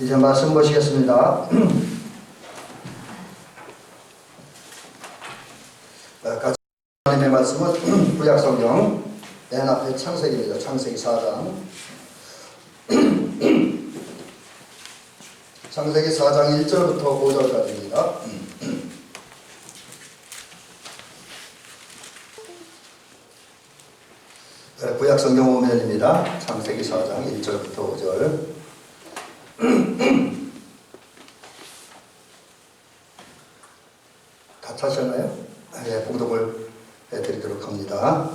이제 말씀 보시겠습니다. 어, 같이 하나님의 말씀은 구약성경 맨 앞에 창세기입니다. 창세기 4장 창세기 4장 1절부터 5절까지입니다. 네, 구약성경 5면입니다. 창세기 4장 1절부터 5절 찾으셨나요? 네, 봉독을 해드리도록 합니다.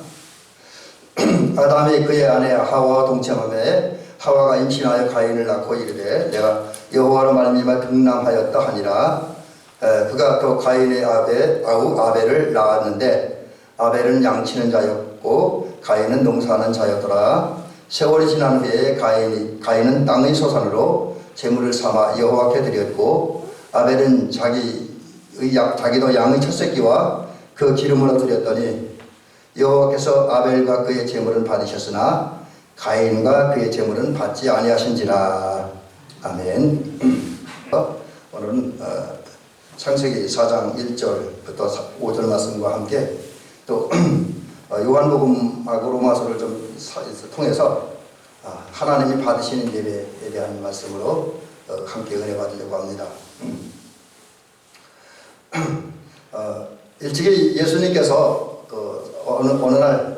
아담이 그의 아내 하와와 동침함에 하와가 임신하여 가인을 낳고 이르되 내가 여호와로 말미암아 등남하였다 하니라 에, 그가 또 가인의 아베 아우 아벨을 낳았는데 아벨은 양치는 자였고 가인은 농사하는 자였더라 세월이 지난 후에 가인이 가인은 땅의 소산으로 제물을 삼아 여호와께 드렸고 아벨은 자기의 양, 자기도 양의 첫 새끼와 그 기름으로 드렸더니 여호와께서 아벨과 그의 제물은 받으셨으나 가인과 그의 제물은 받지 아니하신지라 아멘. 어, 오늘은 어, 창세기 4장 1절부터 5절 말씀과 함께 또 어, 요한복음하고 로마서를 좀 사- 통해서 아, 하나님이 받으시는 예배에 대한 말씀으로 어, 함께 은혜 받으려고 합니다. 어, 일찍이 예수님께서 그 어느, 어느 날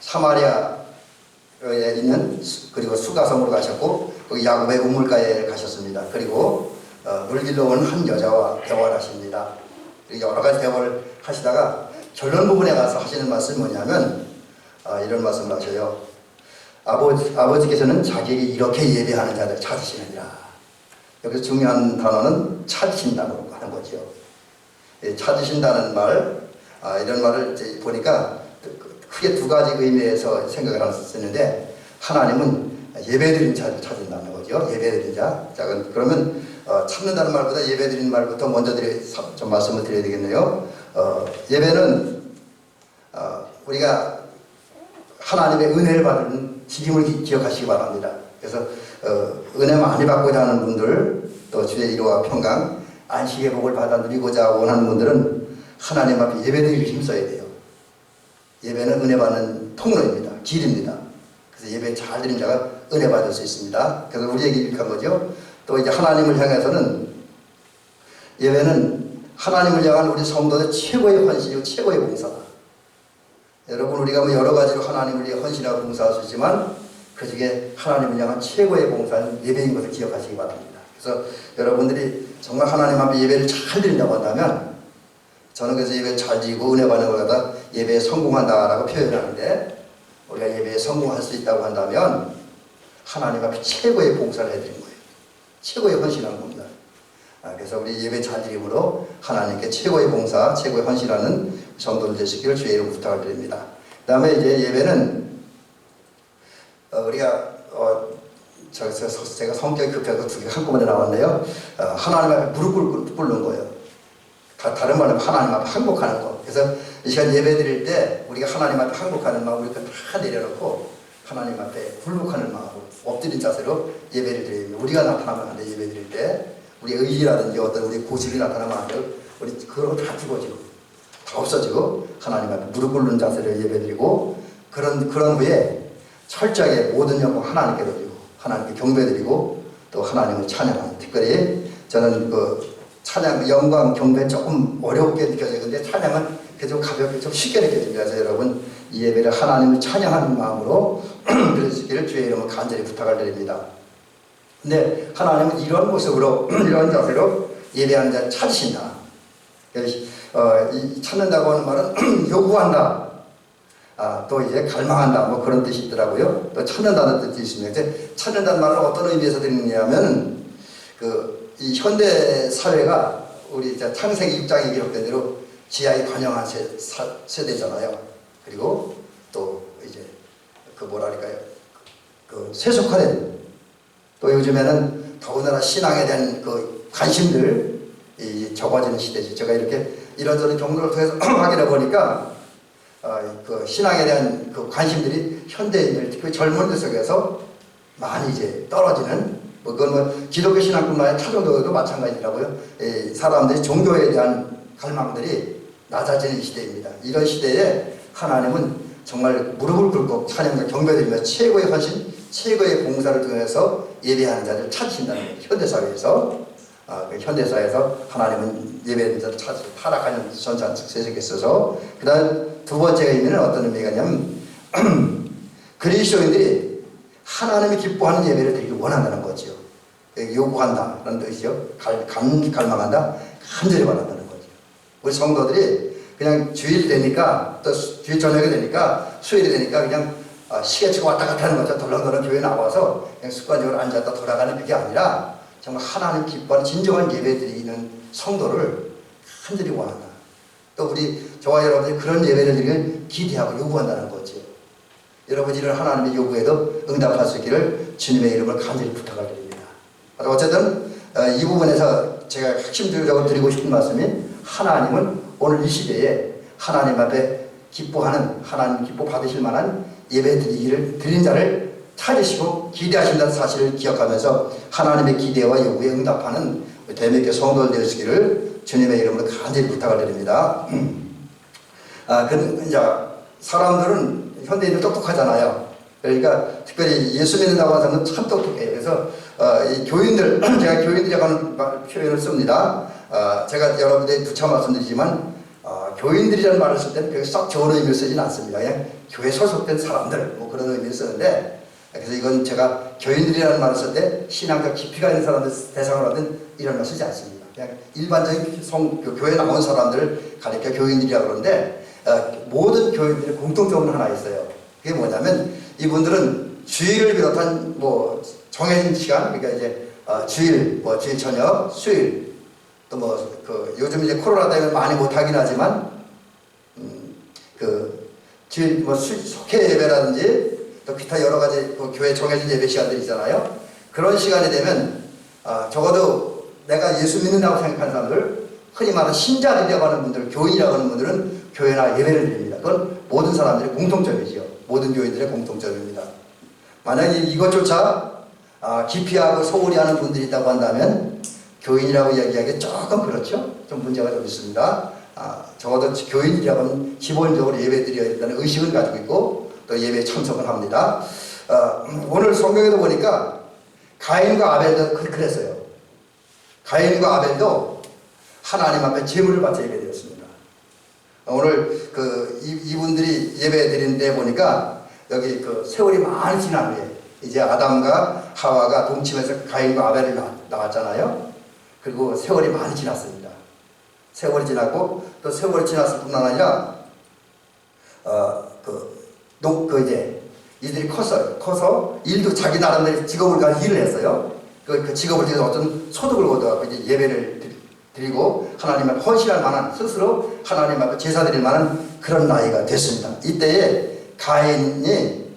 사마리아에 있는 수- 그리고 수가성으로 가셨고 거기 야곱의 우물가에 가셨습니다. 그리고 어, 물길로 온 한 여자와 대화를 하십니다. 여러 가지 대화를 하시다가 결론 부분에 가서 하시는 말씀이 뭐냐면 아, 이런 말씀을 하셔요. 아버지, 아버지께서는 자기에게 이렇게 예배하는 자들 찾으시느니라. 여기서 중요한 단어는 찾으신다고 찾으신다는 말, 아, 이런 말을 보니까 크게 두 가지 의미에서 생각을 있는데 하나님은 예배드린 자를 찾는다는 거죠. 예배드린 자. 자, 그러면 어, 찾는다는 말보다 예배드린 말부터 먼저 드려, 좀 말씀을 드려야 되겠네요. 어, 예배는 어, 우리가 하나님의 은혜를 지kim을 기- 기억하시기 바랍니다. 그래서 어, 은혜 많이 받고자 하는 분들 또 주의 이로와 평강 안식의 복을 받아 누리고자 원하는 분들은 하나님 앞에 예배드리기 힘써야 돼요. 예배는 은혜 받는 통로입니다. 길입니다. 그래서 예배 잘 드린 자가 은혜 받을 수 있습니다. 그래서 우리에게 유익한 거죠. 또 이제 하나님을 향해서는 예배는 하나님을 향한 우리 성도의 최고의 헌신이고 최고의 봉사다. 여러분 우리가 뭐 여러 가지로 하나님을 위해 헌신하고 봉사할 수 있지만 그 중에 하나님을 향한 최고의 봉사는 예배인 것을 기억하시기 바랍니다. 그래서 여러분들이 정말 하나님 앞에 예배를 잘 드린다고 한다면 저는 그래서 예배 잘 드리고 은혜 받는 걸 갖다 예배에 성공한다라고 표현하는데 우리가 예배에 성공할 수 있다고 한다면 하나님 앞에 최고의 봉사를 해드린 거예요. 최고의 헌신하는 겁니다. 아, 그래서 우리 예배 잘 드림으로 하나님께 최고의 봉사, 최고의 헌신하는 성도들 되시기를 주의 이름 부탁을 드립니다. 그 다음에 이제 예배는 어, 우리가 저, 제가 성격이 급해서 두 개가 한꺼번에 나왔네요. 어, 하나님 앞에 무릎 꿇- 꿇는 거예요. 다, 다른 말로 하나님 앞에 항복하는 거. 그래서 이 시간 예배 드릴 때 우리가 하나님 앞에 항복하는 마음 우리가 다 내려놓고 하나님 앞에 굴복하는 마음으로 엎드린 자세로 예배를 됩니다. 우리가 나타나면 안 돼, 예배 드릴 때. 우리 의지라든지 어떤 우리 고집이 나타나면 안 돼요. 우리 거다 죽어지고 다 없어지고 하나님 앞에 무릎 꿇는 자세를 예배 드리고 그런, 그런 후에 철저하게 모든 영광 하나님께 드리고 하나님께 경배 드리고 또 하나님을 찬양하는 특별히 저는 그 찬양, 영광, 경배 조금 어렵게 느껴지는데 찬양은 그좀 가볍게 좀 쉽게 느껴집니다. 그래서 여러분 이 예배를 하나님을 찬양하는 마음으로 드리시기를 주의 이름으로 간절히 부탁을 드립니다. 근데 하나님은 이런 모습으로 이런 자세로 예배하는 자를 찾으신다. 어, 이 찾는다고 하는 말은 요구한다. 아, 또 이제 갈망한다. 뭐 그런 뜻이 있더라고요. 또 찾는다는 뜻이 있습니다. 찾는다는 말은 어떤 의미에서 드리느냐면 그 이 현대 사회가 우리 이제 창세기 6장에 기록된 대로 지하에 관영한 세, 사, 세대잖아요. 그리고 또 이제 그 뭐랄까요. 그 세속화된 또 요즘에는 더군다나 신앙에 대한 그 관심들 이 적어지는 시대죠. 제가 이렇게 이런저런 경로를 통해서 확인해 보니까 어, 그 신앙에 대한 그 관심들이 현대인들 특히 젊은들 속에서 많이 이제 떨어지는 뭐 그건 뭐 기독교 신앙뿐만 아니라 타종교도 마찬가지라고요. 이 사람들이 종교에 대한 갈망들이 낮아지는 시대입니다. 이런 시대에 하나님은 정말 무릎을 꿇고 찬양과 경배드리며 최고의 헌신, 최고의 봉사를 통해서 예배하는 자를 찾으신다는 거예요. 현대사회에서. 아, 그 현대사회에서 하나님은 예배하는 자를 찾으 타락하는 전산 세력에 있어서 그 다음 두 번째 의미는 어떤 의미가 있냐면 그리스도인들이 하나님이 기뻐하는 예배를 드리기 원한다는 거죠. 요구한다는 뜻이죠. 갈, 간, 갈망한다. 간절히 원한다는 거죠. 우리 성도들이 그냥 주일 되니까 또 수- 주일 저녁이 되니까 수요일이 되니까 그냥 어, 시계치고 왔다 갔다 하는 거죠. 덜렁덜렁 교회 나와서 그냥 습관적으로 앉았다 돌아가는 그게 아니라 정말 하나님 기뻐하는 진정한 예배 드리는 성도를 간절히 원한다. 또 우리 저와 여러분들이 그런 예배를 드리길 기대하고 요구한다는 거죠. 여러분 이런 하나님의 요구에도 응답할 수 있기를 주님의 이름을 간절히 부탁을 드립니다. 어쨌든 어, 이 부분에서 제가 핵심적으로 드리고 싶은 말씀이 하나님은 오늘 이 시대에 하나님 앞에 기뻐하는 하나님 기뻐 받으실 만한 예배 드리기를 드린 자를 찾으시고 기대하신다는 사실을 기억하면서 하나님의 기대와 요구에 응답하는 대명교 성도들 되시기를 주님의 이름으로 간절히 부탁을 드립니다. 아, 그, 이제 사람들은 현대인은 똑똑하잖아요. 그러니까 특별히 예수 믿는다고 하는 사람은 참 똑똑해요. 그래서 어, 이 교인들, 제가 교인들이라고 하는 말- 표현을 씁니다. 어, 제가 여러분들이 두차 말씀드리지만 어, 교인들이라는 말을 쓸 때는 썩 좋은 의미를 쓰지는 않습니다. 그냥 교회 소속된 사람들 뭐 그런 의미를 쓰는데 그래서 이건 제가 교인들이라는 말을 쓸 때 신앙과 깊이가 있는 사람들 대상으로 하든 이런 말 쓰지 않습니다. 그냥 일반적인 성, 그 교회 나온 사람들을 가리켜 교인들이라고 그러는데 어, 모든 교인들의 공통점은 하나 있어요. 그게 뭐냐면 이분들은 주일을 비롯한 뭐 정해진 시간, 그러니까 이제 어, 주일, 뭐 주일 저녁, 수일, 또 뭐 그 요즘 이제 코로나 때문에 많이 못 하긴 하지만 음, 그 주일 뭐 수- 속회 예배라든지 또 기타 여러 가지 그 교회 정해진 예배 시간들이 있잖아요. 그런 시간이 되면 아, 적어도 내가 예수 믿는다고 생각하는 사람들, 흔히 말하는 신자들이라고 하는 분들, 교인이라고 하는 분들은 교회나 예배를 드립니다. 그건 모든 사람들의 공통점이죠. 모든 교인들의 공통점입니다. 만약에 이것조차 아, 기피하고 소홀히 하는 분들이 있다고 한다면 교인이라고 이야기하기 조금 그렇죠. 좀 문제가 좀 있습니다. 아, 적어도 교인이라고 하면 기본적으로 예배 드려야 된다는 의식을 가지고 있고 또 예배에 참석을 합니다. 아, 오늘 성경에도 보니까 가인과 아벨도 그- 그랬어요. 가인과 아벨도 하나님 앞에 제물을 바쳐 예배드렸습니다. 오늘 그 이, 분들이 예배 드리는데 보니까 여기 그 세월이 많이 지난 후에 이제 아담과 하와가 동침해서 가인과 아벨을 낳- 낳았잖아요. 그리고 세월이 많이 지났습니다. 세월이 지났고 또 세월이 지났을 뿐만 아니라 어그 그 이제 이들이 컸어요. 커서 일도 자기 나름대로 직업을 가지고 일을 했어요. 그, 그 직업을 통해서 어떤 소득을 얻어갖고 이제 예배를 드리고 하나님 앞에 헌신할 만한 스스로 하나님 앞에 제사 드릴 만한 그런 나이가 됐습니다. 이때에 가인이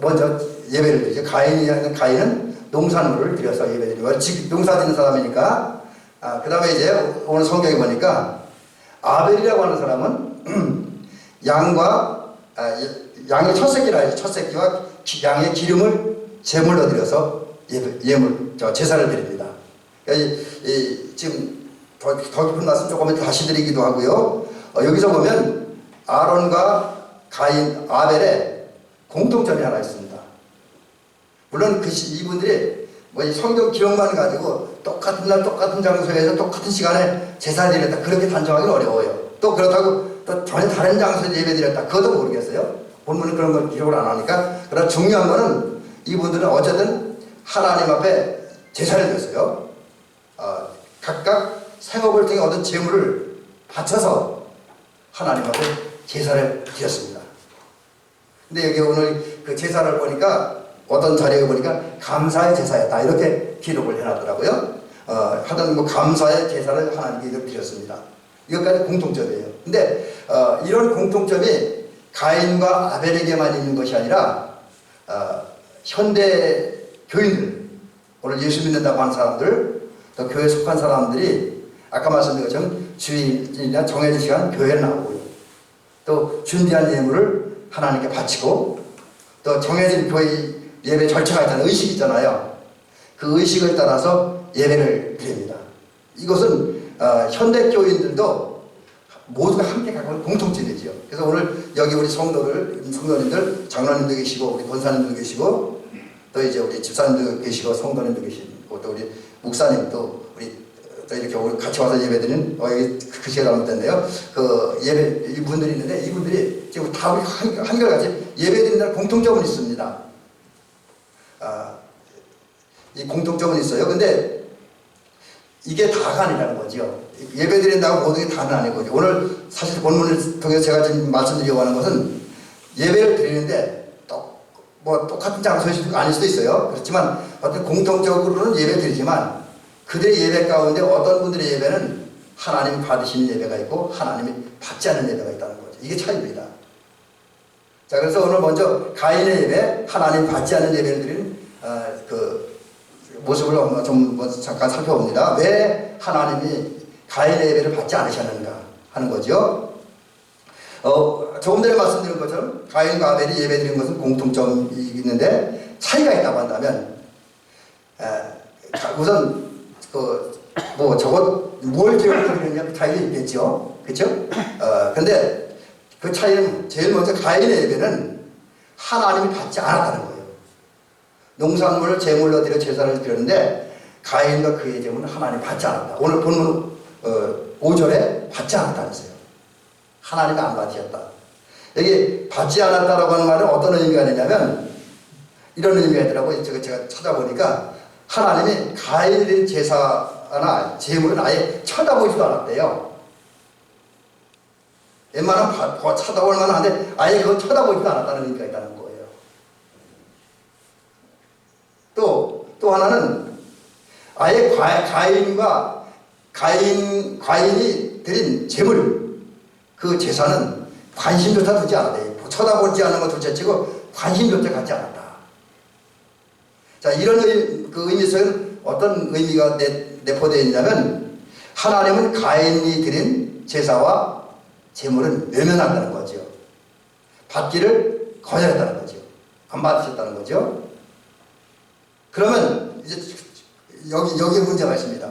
먼저 예배를 드리죠. 가인이 하는 가인은 농산물을 들여서 예배드리고 직 농사 짓는 사람이니까 아, 그 다음에 이제 오늘 성경에 보니까 아벨이라고 하는 사람은 양과 아, 예- 양의 첫 새끼라 해서 첫 새끼와 기- 양의 기름을 제물로 드려서 예물 저 제사를 드립니다. 그러니까 이, 이 지금 더, 더 깊은 말씀 조금 다시 드리기도 하고요. 어, 여기서 보면 아론과 가인, 아벨의 공통점이 하나 있습니다. 물론 그 시- 이분들이 뭐이 성경 기록만 가지고 똑같은 날 똑같은 장소에서 똑같은 시간에 제사 드렸다 그렇게 단정하기는 어려워요. 또 그렇다고 또 전혀 다른 장소에서 예배 드렸다 그것도 모르겠어요. 본문은 그런 걸 기록을 안 하니까 그러나 중요한 거는 이분들은 어쨌든 하나님 앞에 제사를 드렸어요. 어, 각각 생업을 통해 얻은 재물을 바쳐서 하나님 앞에 제사를 드렸습니다. 근데 여기 오늘 그 제사를 보니까 어떤 자리에 보니까 감사의 제사였다 이렇게 기록을 해놨더라고요. 어, 하여튼 뭐 감사의 제사를 하나님께 드렸습니다. 이것까지 공통점이에요. 근데 어, 이런 공통점이 가인과 아벨에게만 있는 것이 아니라 어, 현대 교인들 오늘 예수 믿는다고 하는 사람들 또 교회에 속한 사람들이 아까 말씀드린 것처럼 주일이나 정해진 시간 교회에 나오고요. 또 준비한 예물을 하나님께 바치고 또 정해진 교회 예배 절차가 있잖아요. 의식이 있잖아요. 그 의식을 따라서 예배를 드립니다. 이것은 어, 현대 교인들도 모두가 함께 가는 공통점이지요. 그래서 오늘 여기 우리 성도들, 성도님들, 장로님도 계시고 우리 권사님도 계시고 또 이제 우리 집사님도 계시고 성도님도 계시고 또 우리 목사님도 이렇게 오늘 같이 와서 예배드리는 어 글씨가 잘못됐네요. 그 예배 이분들이 있는데 이분들이 지금 다 우리 한- 한결같이 예배드리는 공통점은 있습니다. 아, 이 공통점은 있어요. 근데 이게 다가 아니라는 거죠. 예배 드린다고 모든 게 다는 아니고 오늘 사실 본문을 통해서 제가 지금 말씀드리려고 하는 것은 예배를 드리는데 또 뭐 똑같은 장소일 수도 아닐 수도 있어요. 그렇지만 어떤 공통적으로는 예배 드리지만 그들의 예배 가운데 어떤 분들의 예배는 하나님 받으시는 예배가 있고 하나님이 받지 않는 예배가 있다는 거죠. 이게 차이입니다. 자 그래서 오늘 먼저 가인의 예배, 하나님 받지 않는 예배를 드리는 어, 그 모습을 좀 먼저 잠깐 살펴봅니다. 왜 하나님이 가인의 예배를 받지 않으셨는가 하는 거죠. 어, 조금 전에 말씀드린 것처럼 가인과 아벨이 예배 드린 것은 공통점이 있는데 차이가 있다고 한다면 에, 자, 우선 그뭐 저것 뭘그 차이가 있겠죠. 그렇죠? 어, 근데 그 차이는 제일 먼저 가인의 예배는 하나님이 받지 않았다는 거예요. 농산물을 제물로 드려 제사를 드렸는데 가인과 그의 제물은 하나님 받지 않았다. 오늘 본문 어, 5절에 받지 않았다면서요. 하나님이 안 받으셨다. 여기 받지 않았다라고 하는 말은 어떤 의미가 되냐면 이런 의미가 있더라고요. 제가 찾아보니까 하나님이 드린 제사나 제물은 아예 쳐다보지도 않았대요. 웬만하면 쳐다볼 만한데 아예 그걸 쳐다보지도 않았다는 의미가 있다는 거예요. 또, 또 하나는 아예 가, 가인과 가인, 가인이 드린 제물, 그 제사는 관심조차 두지 않았대. 쳐다보지 않는 것 둘째 치고 관심조차 갖지 않았다. 자, 이런 의, 그 의미 속에는 어떤 의미가 내, 내포되어 있냐면 하나님은 가인이 드린 제사와 제물은 외면한다는 거죠. 받기를 거절했다는 거죠. 안 받으셨다는 거죠. 그러면 이제 여기 여기에 문제가 있습니다.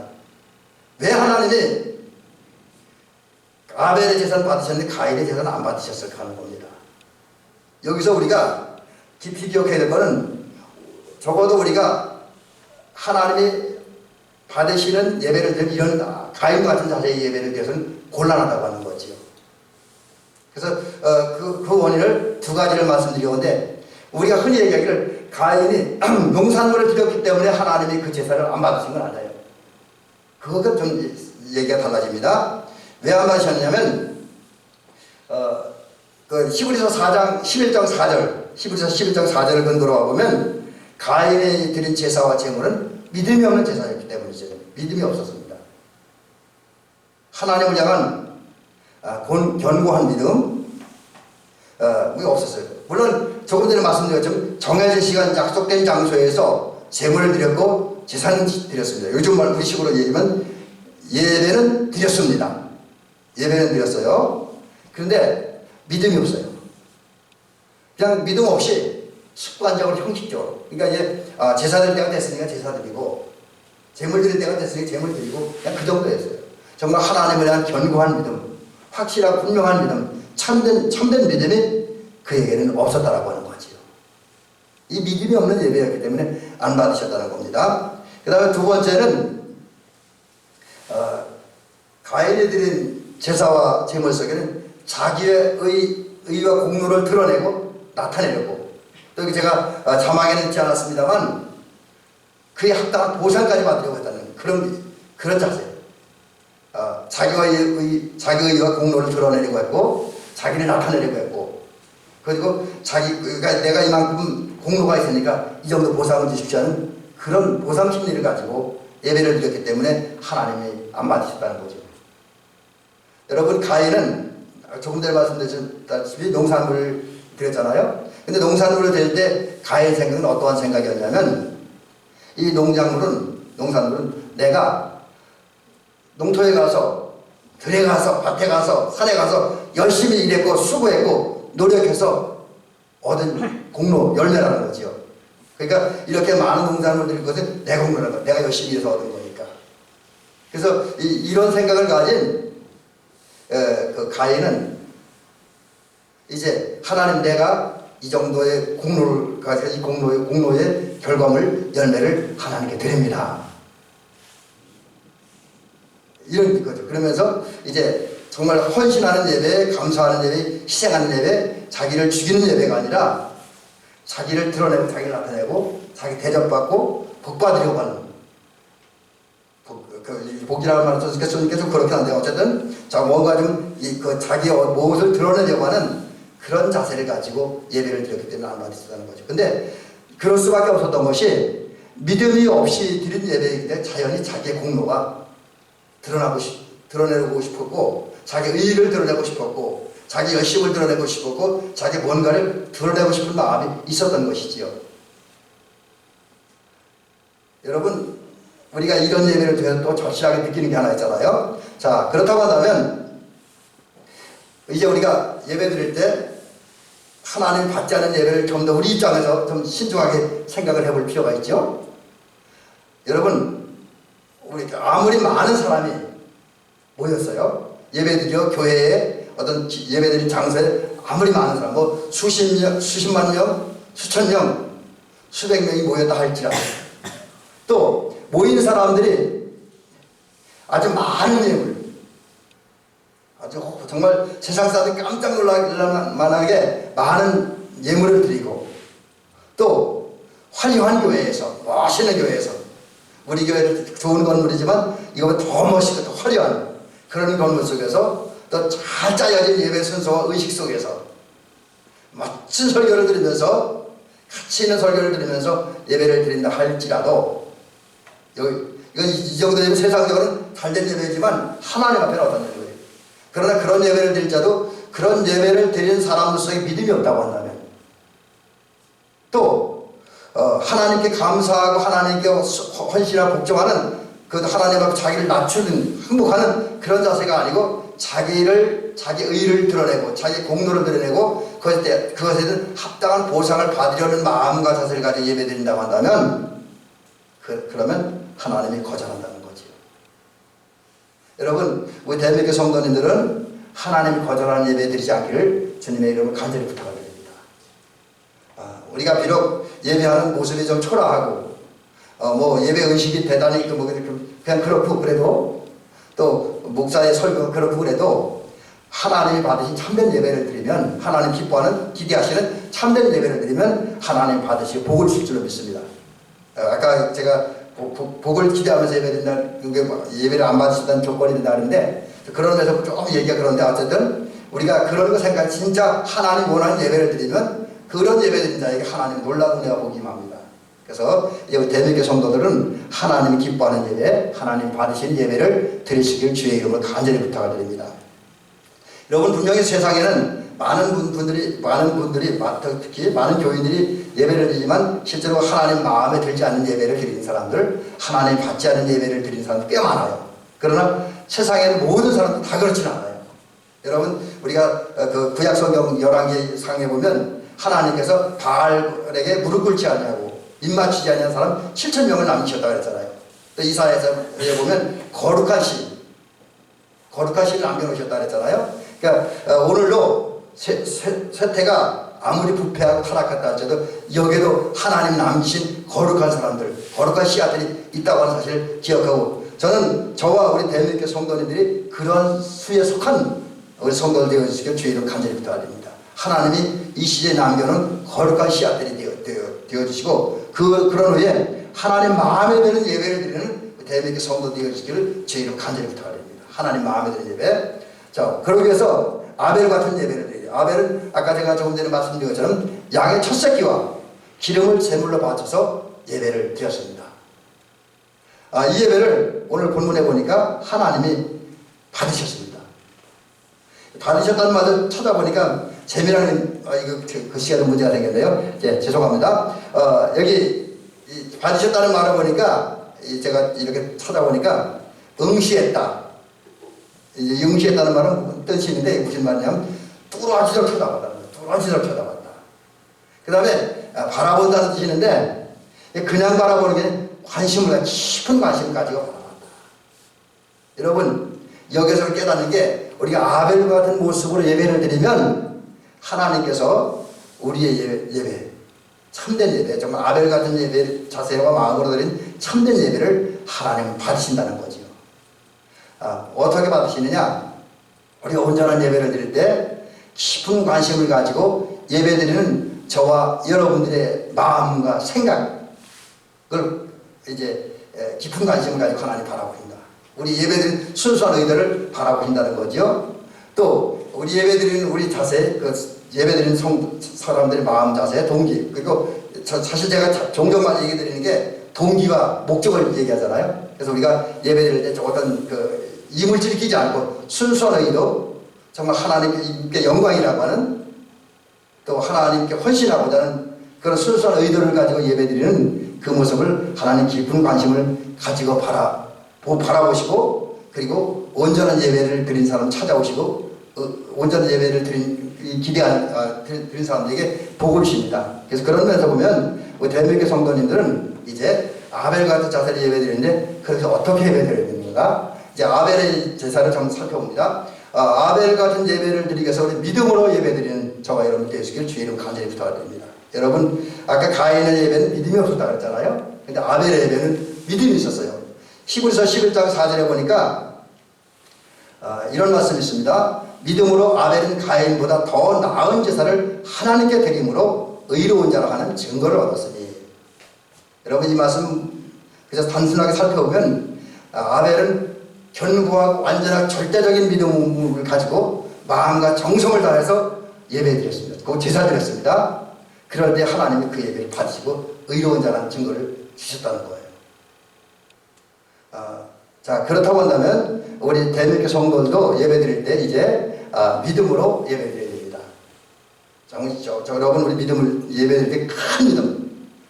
왜 하나님이 아벨의 재산 받으셨는데 가인의 재산은 안 받으셨을까 하는 겁니다. 여기서 우리가 깊이 기억해야 될 거는 적어도 우리가 하나님이 받으시는 예배를 드린 이런 가인 같은 자세의 예배를 위해서는 곤란하다고 하는 거지요. 그래서 어, 그, 그 원인을 두 가지를 말씀드리는데 우리가 흔히 얘기하기를 가인이 농산물을 드렸기 때문에 하나님이 그 제사를 안 받으신 건 아니에요. 그거가 좀 얘기가 달라집니다. 왜 안 받으셨냐면 어, 그 히브리서 4장 11장 4절 히브리서 11장 4절을 근거로 와보면 가인이 드린 제사와 제물은 믿음이 없는 제사였기 때문이죠. 믿음이 없었습니다. 하나님을 향한 아, 곤- 견고한 믿음 어, 그게 없었어요. 물론 조금 전에 말씀드렸지만 정해진 시간 약속된 장소에서 제물을 드렸고 제사는 드렸습니다. 요즘 말 우리 식으로 얘기하면 예배는 드렸습니다. 예배는 드렸어요. 그런데 믿음이 없어요. 그냥 믿음 없이 습관적으로 형식적으로 그러니까 이제 아, 제사 드릴 때가 됐으니까 제사 드리고 제물 드릴 때가 됐으니까 제물 드리고 그냥 그 정도였어요. 정말 하나님에 대한 견고한 믿음, 확실하고 분명한 믿음, 참된 참된 믿음이 그에게는 없었다라고 하는 거지요. 이 믿음이 없는 예배였기 때문에 안 받으셨다는 겁니다. 그 다음에 두 번째는 어, 가인이 드린 제사와 제물 속에는 자기의 의, 의와 공로를 드러내고 나타내려고 또 여기 제가 어, 자막에는 있지 않았습니다만 그에 합당한 보상까지 받으려고 했다는 그런 그런 자세. 어, 자기와 의, 의, 자기 의와 공로를 드러내려고 했고 자기를 나타내려고 했고 그리고 자기가 내가 이만큼 공로가 있으니까 이 정도 보상을 주십시오 하는 그런 보상 심리를 가지고 예배를 드렸기 때문에 하나님이 안 받으셨다는 거죠. 여러분 가인은 조금 전에 말씀드렸다시피 농산물을 드렸잖아요. 근데 농산물을 드릴 때 가인 생각은 어떠한 생각이었냐면 이 농작물은 농산물은 내가 농토에 가서 들에 가서 밭에 가서 산에 가서 열심히 일했고 수고했고 노력해서 얻은 공로 열매라는 거지요. 그러니까 이렇게 많은 드릴 것은 내 공로라는 거 내가 열심히 해서 얻은 거니까. 그래서 이, 런 생각을 가진 에, 그 가인은 이제 하나님 내가 이 정도의 공로를 가지고 이 공로의 공로의 결과물 열매를 하나님께 드립니다. 이런 거죠. 그러면서 이제 정말 헌신하는 예배, 감사하는 예배, 희생하는 예배, 자기를 죽이는 예배가 아니라 자기를 드러내고 자기를 나타내고 자기 대접받고 복받으려고 하는 복, 그, 복이라는 말을 계속 계속 그렇게 한데 어쨌든 자 뭔가 좀그 자기 무엇을 드러내려고 하는 그런 자세를 가지고 예배를 드렸기 때문에 한마디 쓰다는 거죠. 근데 그럴 수밖에 없었던 것이 믿음이 없이 드린 예배이기 때문에 자연히 자기의 공로가 드러나고 싶, 드러내고 싶었고 자기 의의를 드러내고 싶었고 자기 열심을 드러내고 싶었고 자기 뭔가를 드러내고 싶은 마음이 있었던 것이지요. 여러분 우리가 이런 예배를 통해서 또 절실하게 느끼는 게 하나 있잖아요. 자 그렇다고 한다면 이제 우리가 예배 드릴 때 하나님 받지 않은 예배를 좀 더 우리 입장에서 좀 신중하게 생각을 해볼 필요가 있죠. 여러분 우리 아무리 많은 사람이 모였어요. 예배드려 교회에 어떤 예배드린 장소에 아무리 많은 사람, 뭐 수십 명, 수십만 명, 수천 명, 수백 명이 모였다 할지라도 또 모인 사람들이 아주 많은 예물, 아주 정말 세상 사람들이 깜짝 놀랄 만하게 많은 예물을 드리고 또 화려한 교회에서 멋있는 교회에서 우리 교회는 좋은 건물이지만 이거보다 더 멋있고 더 화려한 그런 건물 속에서 또 잘 짜여진 예배 순서와 의식 속에서 멋진 설교를 들으면서 가치 있는 설교를 들으면서 예배를 드린다 할지라도 여기 이건 이 정도 되면 세상적으로는 잘된 예배지만 하나님 앞에는 어떤 예배예요? 그러나 그런 예배를 드릴 자도 그런 예배를 드리는 속에 믿음이 없다고 한다면 또 어, 하나님께 감사하고 하나님께 헌신하고 복종하는 그 하나님 앞에 자기를 낮추는 항복하는 그런 자세가 아니고 자기를 자기 의를 드러내고 자기 공로를 드러내고 그것에 그것에 대한 합당한 보상을 받으려는 마음과 자세를 가지고 예배드린다고 한다면 그, 그러면 하나님이 거절한다는 거지요. 여러분 우리 대한민국 성도님들은 하나님이 거절하는 예배 드리지 않기를 주님의 이름으로 간절히 부탁을 드립니다. 아, 우리가 비록 예배하는 모습이 좀 초라하고 어, 뭐 예배 의식이 대단히 그뭐 그냥 그렇고 그래도 또 목사의 설교가 그렇고 그래도 하나님이 받으신 참된 예배를 드리면 하나님 기뻐하는 기대하시는 참된 예배를 드리면 하나님 받으시고 복을 줄 줄로 믿습니다. 어, 아까 제가 복, 복을 기대하면서 예배드린다 예배를 안 받으신다는 조건이 된다 는데 그런 면에서 조금 얘기가 그런데 어쨌든 우리가 그런 거 생각 진짜 하나님 원하는 예배를 드리면 그런 예배 드린 자에게 하나님 놀라운 은혜가 복이 임합니다. 그래서 여기 대명교 성도들은 하나님 기뻐하는 예배, 하나님 받으신 예배를 드리시길 주의 이름으로 간절히 부탁을 드립니다. 여러분 분명히 세상에는 많은 분들이 많은 분들이 특히 많은 교인들이 예배를 드리지만 실제로 하나님 마음에 들지 않는 예배를 드리는 사람들, 하나님 받지 않는 예배를 드리는 사람들 꽤 많아요. 그러나 세상에는 모든 사람들 다 그렇지는 않아요. 여러분 우리가 그 구약 성경 열왕기 상에 보면 하나님께서 바알에게 무릎 꿇지 않냐고 입 맞추지 않는 사람 7천 명을 남기셨다 그랬잖아요. 또 이사에서 보면 거룩한 신, 거룩한 신을 남겨놓으셨다 그랬잖아요. 그러니까 어, 오늘도 세, 세, 세 태가 아무리 부패하고 타락했다 할지라도 여기에도 하나님 남기신 거룩한 사람들, 거룩한 씨앗들이 있다고 하는 사실을 기억하고 저는 저와 우리 대한민국 성도님들이 그런 수에 속한 우리 성도들 되어주시길 주의 이름 간절히 부탁드립니다. 하나님이 이 시대에 남겨놓은 거룩한 씨앗들이 되어, 되어, 되어주시고 그, 그런 후에 하나님 마음에 드는 예배를 드리는 대한민국 성도 되어주시기를 주의 이름 간절히 부탁드립니다. 하나님 마음에 드는 예배. 자, 그러기 위해서 아벨 같은 예배를 드려요. 아벨은 아까 제가 조금 전에 말씀드린 것처럼 양의 첫 새끼와 기름을 제물로 바쳐서 예배를 드렸습니다. 아, 이 예배를 오늘 본문에 보니까 하나님이 받으셨습니다. 받으셨다는 말을 찾아보니까 재미나는 아, 이거 글씨가 좀 문제가 생겼네요. 예, 죄송합니다. 어, 여기 받으셨다는 말을 보니까 제가 이렇게 찾아보니까 응시했다. 이제 응시했다는 말은 뜻인데 무슨 말이냐면 뚜라지를 쳐다봤다. 뚜라지를 쳐다봤다. 그 다음에 바라본다는 뜻이는데 그냥 바라보는 게 관심을 깊은 관심을 가지고. 여러분 여기서 깨닫는 게 우리가 아벨과 같은 모습으로 예배를 드리면 하나님께서 우리의 예배, 예배 참된 예배 정말 아벨 같은 예배 자세와 마음으로 드린 참된 예배를 하나님은 받으신다는 거지요. 아, 어떻게 받으시느냐? 우리가 온전한 예배를 드릴 때 깊은 관심을 가지고 예배 드리는 저와 여러분들의 마음과 생각을 이제 에, 깊은 관심을 가지고 하나님 바라보신다. 우리 예배 드리는 순수한 의도를 바라보신다는 거죠. 또 우리 예배 드리는 우리 자세, 그 예배 드리는 성, 사람들의 마음 자세, 동기 그리고 저, 사실 제가 자- 종종만 얘기 드리는 게 동기와 목적을 얘기하잖아요. 그래서 우리가 예배 드릴 때 어떤 그 이물질이 끼지 않고 순수한 의도 정말 하나님께 영광이라고 하는 또 하나님께 헌신하고자 하는 그런 순수한 의도를 가지고 예배드리는 그 모습을 하나님 깊은 관심을 가지고 바라, 보, 바라보시고 그리고 온전한 예배를 드린 사람 찾아오시고 어, 온전한 예배를 드린 이 기대한 아, 드린, 드린 사람들에게 복을 주십니다. 그래서 그런 면에서 보면 우리 대한민국 성도님들은 이제 아벨 같은 자세를 예배드리는데 그래서 어떻게 예배드려야 되는가? 이제 아벨의 제사를 좀 살펴봅니다. 아, 아벨 같은 예배를 드리기 위해서 우리 믿음으로 예배드리는 저와 여러분 되시길 주의 이름 간절히 부탁드립니다. 여러분 아까 가인의 예배는 믿음이 없었다 그랬잖아요. 근데 아벨의 예배는 믿음이 있었어요. 히브리서 11장 4절에 보니까 아, 이런 말씀이 있습니다. 믿음으로 아벨은 가인보다 더 나은 제사를 하나님께 드림으로 의로운 자라 하는 증거를 얻었으니 여러분 이 말씀 그래서 단순하게 살펴보면 아, 아벨은 견고하고 완전한 절대적인 믿음을 가지고 마음과 정성을 다해서 예배 드렸습니다. 그 제사 드렸습니다. 때 하나님이 그 예배를 받으시고 의로운 자라는 증거를 주셨다는 거예요. 아, 자 그렇다고 한다면 우리 대명교 성도들도 예배 드릴 때 이제 아, 믿음으로 예배 드려야 됩니다. 정, 저, 저, 여러분 우리 믿음을 예배 드릴 때 큰 믿음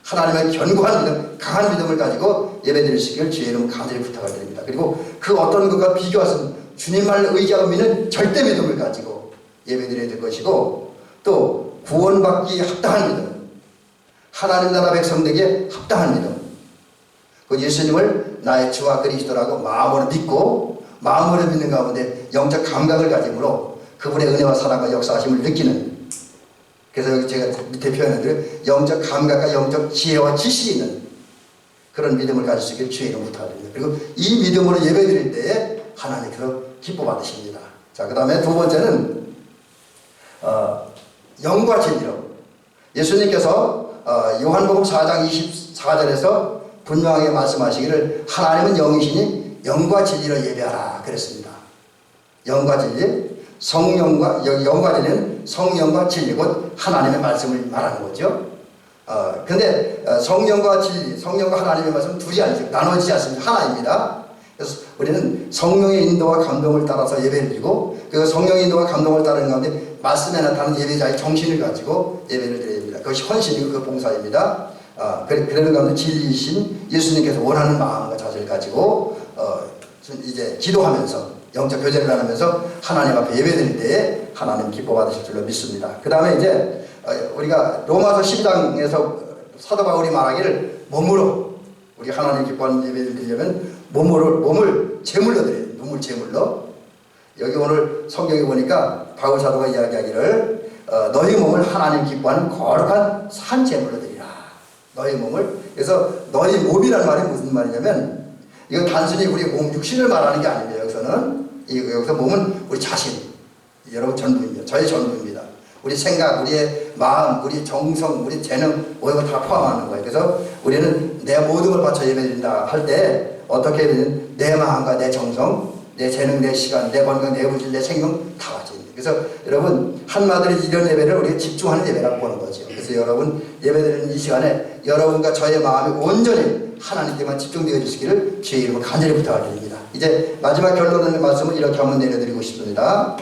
하나님의 견고한 믿음, 강한 믿음을 가지고 예배 드리시길 주의 이름 간절히 부탁을 드립니다. 그리고 그 어떤 것과 비교해서 주님만을 의지하고 믿는 절대 믿음을 가지고 예배 드려야 될 것이고 또 구원받기 합당한 믿음, 하나님 나라 백성되기에 합당한 믿음, 그 예수님을 나의 주와 그리스도라고 마음으로 믿고 마음으로 믿는 가운데 영적 감각을 가짐으로 그분의 은혜와 사랑과 역사하심을 느끼는 그래서 여기 제가 밑에 표현한 대로 영적 감각과 영적 지혜와 지식이 있는 그런 믿음을 가질 수 있기를 주의 이름 부탁드립니다. 그리고 이 믿음으로 예배 드릴 때에 하나님께서 기뻐 받으십니다. 자, 그 다음에 두 번째는 어, 영과 진리로 예수님께서 어, 요한복음 4장 24절에서 분명하게 말씀하시기를 하나님은 영이시니 영과 진리로 예배하라 그랬습니다. 영과 진리, 성령과 영과 진리는 성령과 진리 곧 하나님의 말씀을 말하는 거죠. 어, 근데 어, 성령과 진리, 성령과 하나님의 말씀 둘이 아니죠. 나눠지지 않습니다. 하나입니다. 그래서 우리는 성령의 인도와 감동을 따라서 예배를 드리고 그 성령의 인도와 감동을 따르는 가운데 말씀에 나타나는 예배자의 정신을 가지고 예배를 드려야 됩니다. 그것이 헌신이고 그 봉사입니다. 아, 그래, 그러는 가운데 진리이신 예수님께서 원하는 마음과 자세를 가지고 어, 이제 기도하면서 영적 교제를 나누면서 하나님 앞에 예배드릴 때에 하나님 기뻐 받으실 줄로 믿습니다. 그 다음에 이제 어, 우리가 로마서 12장에서 사도 바울이 말하기를 몸으로 우리 하나님 기뻐하는 예배를 드리려면 몸으로 몸을 제물로 드려요. 몸을 제물로. 여기 오늘 성경에 보니까 바울 사도가 이야기하기를 어, 너희 몸을 하나님 기뻐하는 거룩한 산 제물로 드리라. 너희 몸을 그래서 너희 몸이라는 말이 무슨 말이냐면 이거 단순히 우리 몸 육신을 말하는 게 아닙니다. 여기서는 이 여기서 몸은 우리 자신 여러분 전부입니다. 저의 전부입니다. 우리 생각, 우리의 마음, 우리 정성, 우리 재능 모든 걸다 포함하는 거예요. 그래서 우리는 내 모든 걸 바쳐 예배드린다 할 때 어떻게 되는 내 마음과 내 정성, 내 재능, 내 시간, 내 건강, 내 물질, 내 생명 다 바쳐 있는 그래서 여러분 한마디로 이런 예배를 우리가 집중하는 예배라고 보는 거죠. 그래서 여러분 예배드리는 이 시간에 여러분과 저의 마음이 온전히 하나님께만 집중되어 주시기를 주의 이름으로 간절히 부탁을 드립니다. 이제 마지막 결론의 말씀을 이렇게 한번 내려드리고 싶습니다.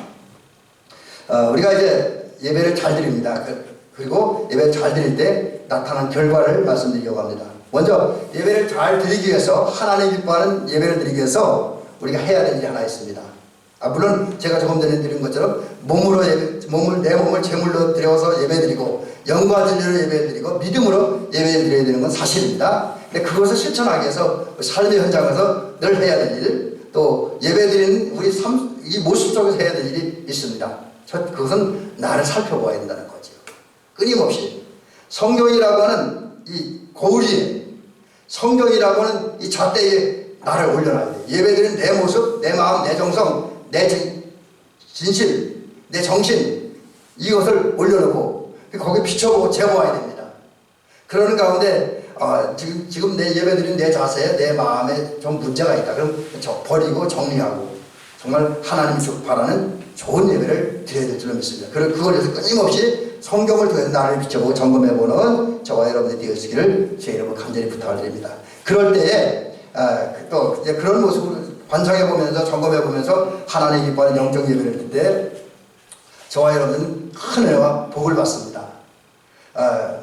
어, 우리가 이제 예배를 잘 드립니다. 그- 그리고 예배를 잘 드릴 때 나타난 결과를 말씀드리려고 합니다. 먼저 예배를 잘 드리기 위해서 하나님 기뻐하는 예배를 드리기 위해서 우리가 해야 될 일이 하나 있습니다. 아, 물론 제가 조금 전에 드린 것처럼 몸으로 예배, 몸을 내 몸을 제물로 드려서 예배드리고 영과 진리로 예배드리고 믿음으로 예배드려야 되는 건 사실입니다. 근데 그것을 실천하기 위해서 삶의 현장에서 늘 해야 될 일, 또 예배드리는 우리 삶, 이 모습 속에서 해야 될 일이 있습니다. 첫 그것은 나를 살펴봐야 된다는 거죠. 끊임없이 성경이라고 하는 이 거울이 성경이라고 하는 이 잣대에 나를 올려놔야 돼. 예배드리는 내 모습, 내 마음, 내 정성, 내 진- 진실, 내 정신 이것을 올려놓고 거기 비춰보고 재보아야 됩니다. 그러는 가운데 아, 지금 지금 내 예배드리는 내 자세에 내 마음에 좀 문제가 있다. 그럼 저 버리고 정리하고 정말 하나님 바라는 좋은 예배를 드려야 될 줄로 믿습니다. 그걸 위해서 끊임없이 성경을 통해서 나를 비춰보고 점검해보는 저와 여러분들이 되시기를 제 이름으로 간절히 부탁을 드립니다. 그럴 때에 아, 또 이제 그런 모습을 관찰해 보면서 점검해 보면서 하나님 기뻐하는 영적 예배를 드릴 때 저와 여러분은 큰 은혜와 복을 받습니다. 아,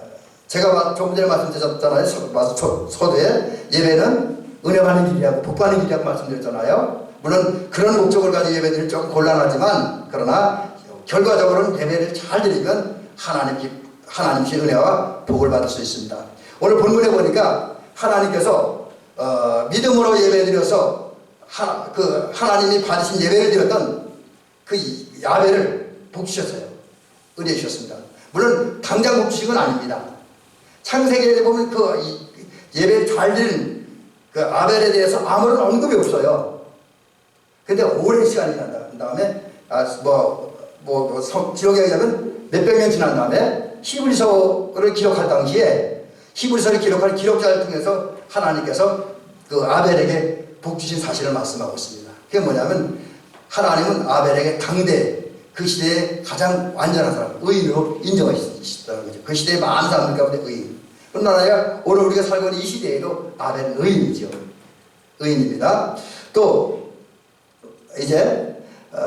제가 마- 조금 전에 말씀드렸잖아요. 서- 서두에 예배는 은혜 받는 길이라고 복 받는 길이라고 말씀드렸잖아요. 물론 그런 목적을 가지고 예배드리면 조금 곤란하지만 그러나 결과적으로는 예배를 잘 드리면 하나님 기- 하나님께 은혜와 복을 받을 수 있습니다. 오늘 본문에 보니까 하나님께서 어, 믿음으로 예배드려서 하, 그 하나님이 받으신 예배를 드렸던 그 이- 야베를 복 주셨어요. 은혜 주셨습니다. 물론 당장 복 주신 건 아닙니다. 창세기에 보면 그 이- 예배를 잘 드린 그 아벨에 대해서 아무런 언급이 없어요. 근데 오랜 시간이 난 다음에 아, 뭐, 뭐, 뭐 성- 기록에 의하면 몇백 년 지난 다음에 히브리서를 기록할 당시에 히브리서를 기록할 기록자를 통해서 하나님께서 그 아벨에게 복 주신 사실을 말씀하고 있습니다. 그게 뭐냐면 하나님은 아벨에게 당대 그 시대에 가장 완전한 사람, 의인으로 인정하셨다는 거죠. 그 시대에 많은 사람들 가운데 의인. 아니라 오늘 우리가 살고 있는 이 시대에도 아벨은 의인이죠. 의인입니다. 또 이제 어,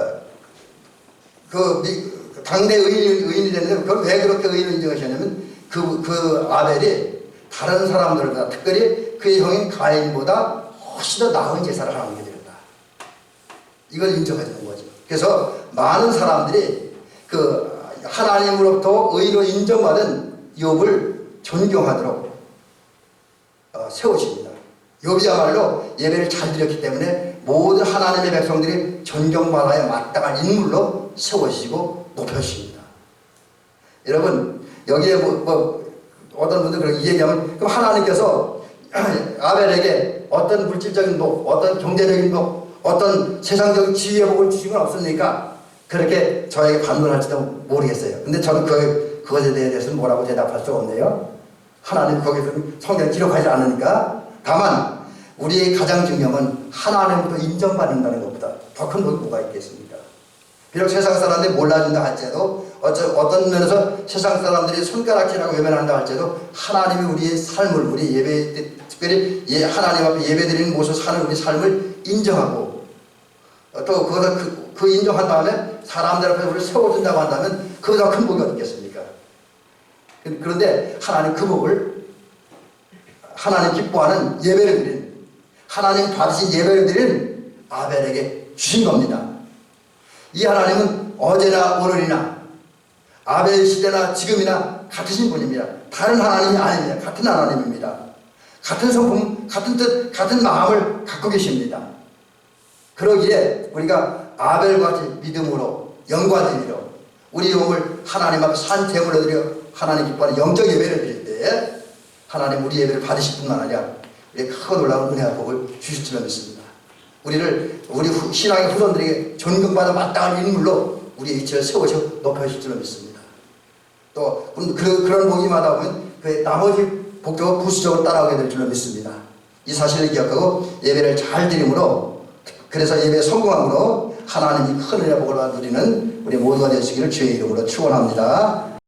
그 미- 당대 의인, 의인이 됐는데 그걸 왜 그렇게 의인을 인정하셨냐면 그, 그 아벨이 다른 사람들보다 특별히 그의 형인 가인보다 훨씬 더 나은 제사를 하나님께 드렸다. 이걸 인정해 주는 거죠. 그래서 많은 사람들이 그 하나님으로부터 의로 인정받은 욥을 존경하도록 어, 세우십니다. 욥이야말로 예배를 잘 드렸기 때문에 모든 하나님의 백성들이 존경받아야 마땅한 인물로 세워지고 높여주십니다. 여러분 여기에 뭐, 뭐 어떤 분들 그렇게 얘기하면 그럼 하나님께서 아벨에게 어떤 물질적인 복, 어떤 경제적인 복, 어떤 세상적인 지위의 복을 주신 건 없습니까? 그렇게 저에게 반문할지도 모르겠어요. 근데 저는 그, 그것에 대해서는 뭐라고 대답할 수 없네요. 하나님 거기서 성경 기록하지 않으니까. 다만, 우리의 가장 건 하나님부터 인정받는다는 것보다 더 큰 복이 뭐가 있겠습니까? 비록 세상 사람들이 몰라준다 할지라도 어쩌, 어떤 면에서 세상 사람들이 손가락질하고 외면한다 할지라도 하나님이 우리의 삶을 우리 예배 때 특별히 예, 하나님 앞에 예배드리는 모습 사는 우리 삶을 인정하고 어, 또 그것을 그, 그 인정한 다음에 사람들 앞에 우리를 세워준다고 한다면 그보다 큰 복이 어딨겠습니까? 그- 그런데 하나님 그 복을 하나님 기뻐하는 예배를 드린 하나님 받으신 예배를 드린 아벨에게 주신 겁니다. 이 하나님은 어제나 오늘이나 아벨 시대나 지금이나 같으신 분입니다. 다른 하나님이 아닙니다. 같은 하나님입니다. 같은 성품, 같은 뜻, 같은 마음을 갖고 계십니다. 그러기에 우리가 아벨과 같이 믿음으로 영과드리로 우리 몸을 하나님 앞에 산 제물로 드려 하나님 기뻐하는 영적 예배를 드릴 때 하나님 우리 예배를 받으실 뿐만 아니라 크고 놀라운 은혜와 복을 주실 줄로 믿습니다. 우리를 우리 후- 신앙의 후손들에게 존경받아 마땅한 인물로 우리의 위치를 세우셔 높여주실 줄로 믿습니다. 또 그, 그런 복이마다 보면 그 나머지 복도 부수적으로 따라오게 될 줄로 믿습니다. 이 사실을 기억하고 예배를 잘 드림으로 그래서 예배 성공함으로 하나님이 큰 은혜 복을 누리는 우리 모두가 되시기를 주의 이름으로 축원합니다.